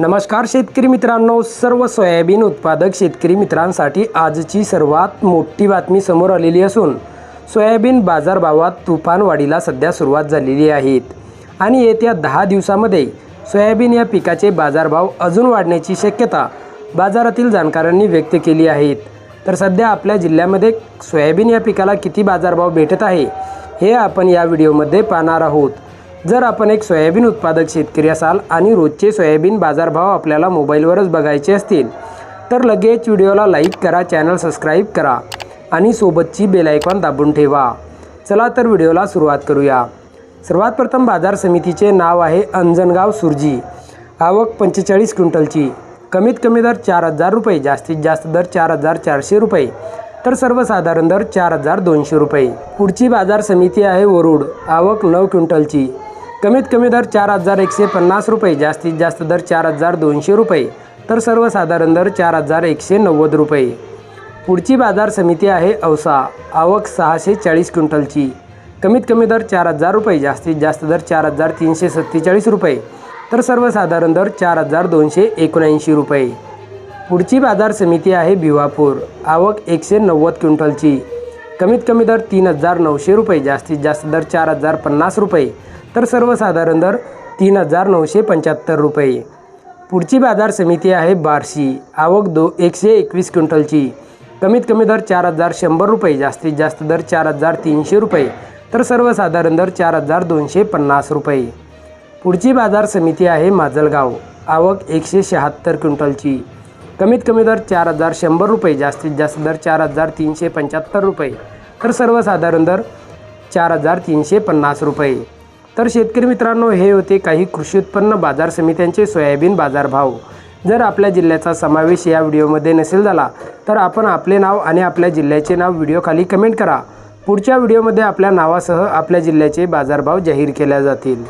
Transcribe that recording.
नमस्कार शेतकरी मित्रांनो सर्व सोयाबीन उत्पादक शेतकरी मित्रांसाठी आजची सर्वात मोठी बातमी समोर आलेली असून सोयाबीन बाजारभावात तुफान वाढीला सध्या सुरुवात झालेली आहेत. आणि येत्या दहा दिवसामध्ये सोयाबीन या पिकाचे बाजारभाव अजून वाढण्याची शक्यता बाजारातील जाणकारांनी व्यक्त केली आहेत. तर सध्या आपल्या जिल्ह्यामध्ये सोयाबीन या पिकाला किती बाजारभाव भेटत आहे हे आपण या व्हिडिओमध्ये पाहणार आहोत. जर आपण एक सोयाबीन उत्पादक शेतकरी असाल आणि रोजचे सोयाबीन बाजारभाव आपल्याला मोबाईलवरच बघायचे असतील तर लगेच व्हिडिओला लाईक करा चॅनल सबस्क्राईब करा आणि सोबतची बेलायकॉन दाबून ठेवा. चला तर व्हिडिओला सुरुवात करूया. सर्वात प्रथम बाजार समितीचे नाव आहे अंजनगाव सुरजी. आवक पंचेचाळीस क्विंटलची. कमीत कमी दर चार हजार रुपये जास्तीत जास्त दर चार हजार चारशे रुपये तर सर्वसाधारण दर चार हजार दोनशे रुपये. पुढची बाजार समिती आहे वरुड. आवक नऊ क्विंटलची. कमीत कमी दर चार हजार एकशे पन्नास रुपये जास्तीत जास्त दर चार हजार दोनशे रुपये तर सर्वसाधारण दर चार हजार एकशे नव्वद रुपये. पुढची बाजार समिती आहे औसा आवक सहाशे चाळीस क्विंटलची. कमीत कमी दर चार हजार रुपये जास्तीत जास्त दर चार हजार तीनशे सत्तेचाळीस रुपये तर सर्वसाधारण दर चार हजार दोनशे एकोणऐंशी रुपये. पुढची बाजार समिती आहे भिवापूर आवक एकशे नव्वद क्विंटलची. कमीत कमी दर तीन हजार नऊशे रुपये जास्तीत जास्त दर चार हजार पन्नास रुपये तर सर्वसाधारण दर तीन हजार नऊशे पंच्याहत्तर रुपये. पुढची बाजार समिती आहे बार्शी. आवक दो एकशे एकवीस क्विंटलची. कमीत कमी दर चार हजार शंभर रुपये जास्तीत जास्त दर चार हजार तीनशे रुपये तर सर्वसाधारण दर चार हजार दोनशे पन्नास रुपये. पुढची बाजार समिती आहे माजलगाव. आवक एकशे शहात्तर क्विंटलची. कमीत कमी दर चार हजार शंभर रुपये जास्तीत जास्त दर चार हजार तीनशे पंच्याहत्तर रुपये. तर सर्वसाधारण दर चार हजार तीनशे पन्नास रुपये. तर शेतकरी मित्रांनो हे होते काही कृषी उत्पन्न बाजार समित्यांचे सोयाबीन बाजारभाव. जर आपल्या जिल्ह्याचा समावेश या व्हिडिओमध्ये नसेल झाला तर आपण आपले नाव आणि आपल्या जिल्ह्याचे नाव व्हिडिओखाली कमेंट करा. पुढच्या व्हिडिओमध्ये आपल्या नावासह आपल्या जिल्ह्याचे बाजारभाव जाहीर केल्या जातील.